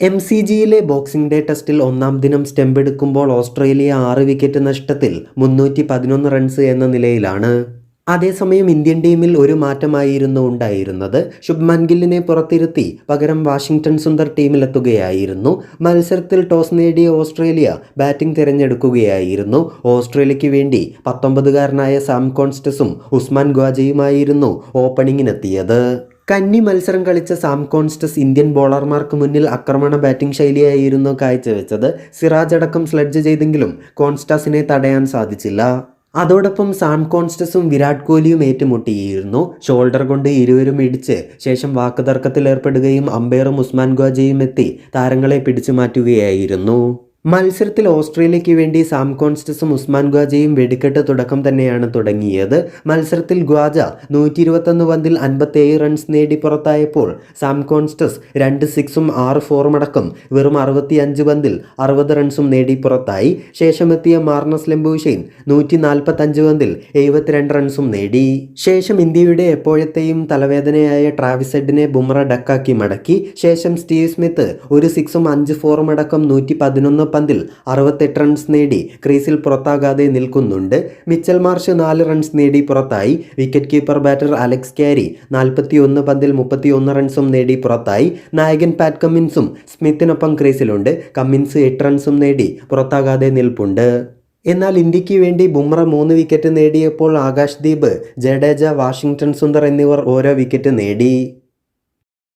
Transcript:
M C ജിയിലെ boxing day ടെസ്റ്റിൽ ഒന്നാം ദിനം സ്റ്റെമ്പ് എടുക്കുമ്പോൾ ഓസ്ട്രേലിയ ആറ് വിക്കറ്റ് നഷ്ടത്തിൽ മുന്നൂറ്റി പതിനൊന്ന് റൺസ് എന്ന നിലയിലാണ്. അതേസമയം ഇന്ത്യൻ ടീമിൽ ഒരു മാറ്റമായിരുന്നു ഉണ്ടായിരുന്നത്. ശുഭ്മാൻ ഗില്ലിനെ പുറത്തിരുത്തി പകരം വാഷിംഗ്ടൺ സുന്ദർ ടീമിലെത്തുകയായിരുന്നു. മത്സരത്തിൽ ടോസ് നേടിയ ഓസ്ട്രേലിയ ബാറ്റിംഗ് തിരഞ്ഞെടുക്കുകയായിരുന്നു. ഓസ്ട്രേലിയയ്ക്ക് വേണ്ടി പത്തൊമ്പതുകാരനായ സാം കോൺസ്റ്റസും ഉസ്മാൻ ഗ്വാജയുമായിരുന്നു ഓപ്പണിങ്ങിനെത്തിയത് കന്നി മത്സരം കളിച്ച സാം കോൺസ്റ്റസ് ഇന്ത്യൻ ബോളർമാർക്ക് മുന്നിൽ ആക്രമണ ബാറ്റിംഗ് ശൈലിയായിരുന്നു കാഴ്ചവെച്ചത്. സിറാജ് അടക്കം സ്ലഡ്ജ് ചെയ്തെങ്കിലും കോൺസ്റ്റസിനെ തടയാൻ സാധിച്ചില്ല. അതോടൊപ്പം സാം കോൺസ്റ്റസും വിരാട് കോഹ്ലിയും ഏറ്റുമുട്ടിയിരുന്നു. ഷോൾഡർ കൊണ്ട് ഇരുവരും ഇടിച്ച് ശേഷം വാക്കുതർക്കത്തിലേർപ്പെടുകയും അമ്പയറും ഉസ്മാൻ ഖ്വാജയും എത്തി താരങ്ങളെ പിടിച്ചു മാറ്റുകയായിരുന്നു. മത്സരത്തിൽ ഓസ്ട്രേലിയയ്ക്ക് വേണ്ടി സാം കോൺസ്റ്റസും ഉസ്മാൻ ഗ്വാജയും വെടിക്കെട്ട് തുടക്കം തന്നെയാണ് തുടങ്ങിയത്. മത്സരത്തിൽ ഗ്വാജ നൂറ്റി ഇരുപത്തൊന്ന് പന്തിൽ അൻപത്തേഴ് റൺസ് നേടി പുറത്തായപ്പോൾ സാം കോൺസ്റ്റസ് രണ്ട് സിക്സും ആറ് ഫോറും അടക്കം വെറും അറുപത്തിയഞ്ച് പന്തിൽ അറുപത് റൺസും നേടി പുറത്തായി. ശേഷമെത്തിയ മാർണസ് ലെംബൂഷെയിൻ നൂറ്റി നാൽപ്പത്തഞ്ച് പന്തിൽ എഴുപത്തിരണ്ട് റൺസും നേടി. ശേഷം ഇന്ത്യയുടെ എപ്പോഴത്തെയും തലവേദനയായ ട്രാവിസ് ഹെഡിനെ ബുംറ ഡക്കാക്കി മടക്കി. ശേഷം സ്റ്റീവ് സ്മിത്ത് ഒരു സിക്സും അഞ്ച് ഫോറും അടക്കം നൂറ്റി പതിനൊന്ന് പന്തിൽ അറുപത്തെട്ട് റൺസ് നേടി ക്രീസിൽ പുറത്താകാതെ നിൽക്കുന്നുണ്ട്. മിച്ചൽ മാർഷ് നാല് റൺസ് നേടി പുറത്തായി. Wicket keeper batter Alex Carey നാൽപ്പത്തിയൊന്ന് പന്തിൽ മുപ്പത്തി ഒന്ന് റൺസും നേടി പുറത്തായി. നായകൻ പാറ്റ് കമ്മിൻസും സ്മിത്തിനൊപ്പം ക്രീസിലുണ്ട്. കമ്മിൻസ് എട്ട് റൺസും നേടി പുറത്താകാതെ നിൽപ്പുണ്ട്. എന്നാൽ ഇന്ത്യയ്ക്ക് വേണ്ടി ബുംറ മൂന്ന് വിക്കറ്റ് നേടിയപ്പോൾ ആകാശ് ദീപ് ജഡേജ വാഷിംഗ്ടൺ സുന്ദർ എന്നിവർ ഓരോ വിക്കറ്റ് നേടി.